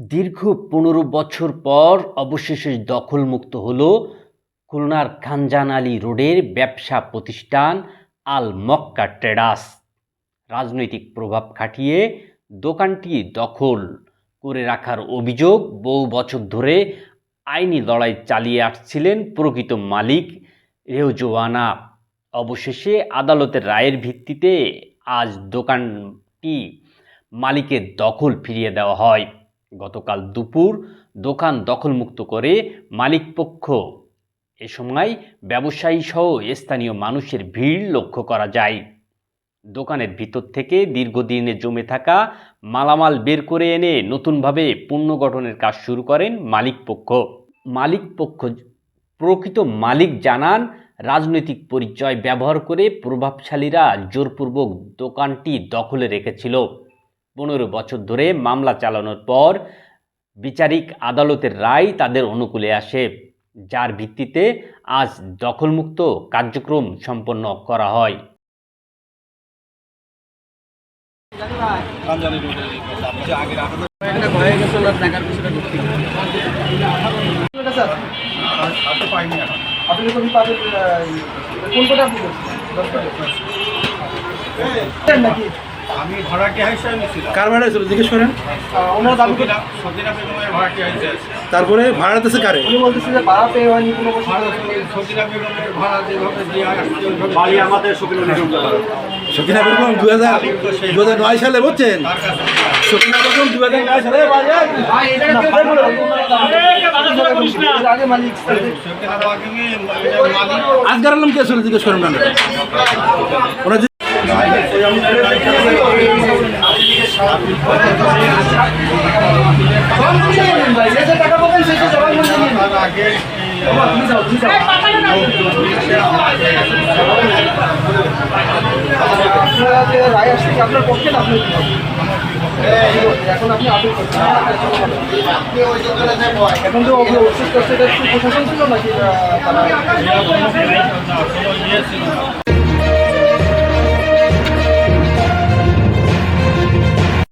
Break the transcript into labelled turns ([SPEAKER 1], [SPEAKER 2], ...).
[SPEAKER 1] দীর্ঘ পনেরো বছর পর অবশেষে দখলমুক্ত হল খুলনার খানজান আলী রোডের ব্যবসা প্রতিষ্ঠান আল মক্কা ট্রেডার্স। রাজনৈতিক প্রভাব খাটিয়ে দোকানটি দখল করে রাখার অভিযোগ বহু বছর ধরে আইনি লড়াই চালিয়ে আসছিলেন প্রকৃত মালিক রেহজোয়ানা অবশেষে আদালতের রায়ের ভিত্তিতে আজ দোকানটি মালিকের দখল ফিরিয়ে দেওয়া হয়। গতকাল দুপুর দোকান দখলমুক্ত করে মালিকপক্ষ। এ সময় ব্যবসায়ী সহ স্থানীয় মানুষের ভিড় লক্ষ্য করা যায়। দোকানের ভিতর থেকে দীর্ঘদিনে জমে থাকা মালামাল বের করে এনে নতুনভাবে পুনর্গঠনের কাজ শুরু করেন মালিকপক্ষ। মালিকপক্ষ প্রকৃত মালিক জানান, রাজনৈতিক পরিচয় ব্যবহার করে প্রভাবশালীরা জোরপূর্বক দোকানটি দখলে রেখেছিল। পনেরো বছর ধরে মামলা চালানোর পর বিচারিক আদালতের রায় তাদের অনুকূলে আসে যার ভিত্তিতে আজ দখলমুক্ত কার্যক্রম সম্পন্ন করা হয়।
[SPEAKER 2] আপনি আমি ভাড়াটিয়া হিসেবে নিয়েছিলাম
[SPEAKER 3] কার ভাড়া ছিল জিজ্ঞেস করেন।
[SPEAKER 4] ওনারা দাবি করে
[SPEAKER 2] বেগমের ভাড়াটিয়া হিসেবে
[SPEAKER 3] তারপরে ভাড়া দিতেছে কারে?
[SPEAKER 4] উনি বলতেছে যে ভাড়া পেয়ে হয়নি কোনো
[SPEAKER 2] ভাড়া সতীরা বেগমের ভাড়া যেভাবে দেওয়া আসছে বাড়ি আমাদের সকিনা বেগম
[SPEAKER 3] সকিনা বেগম দু হাজার দু হাজার নয় সালে বুঝছেন? সকিনা বেগম দু হাজার নয় সালে আজগার আলম কে ছিল? জিজ্ঞেস করেন। ওনার
[SPEAKER 4] রায় আসছে আপনার পক্ষে না আপনার এখন আপনি আপিল করছেন এখন তো ওষুধ করছে প্রশাসন ছিল নাকি
[SPEAKER 2] ইয়ে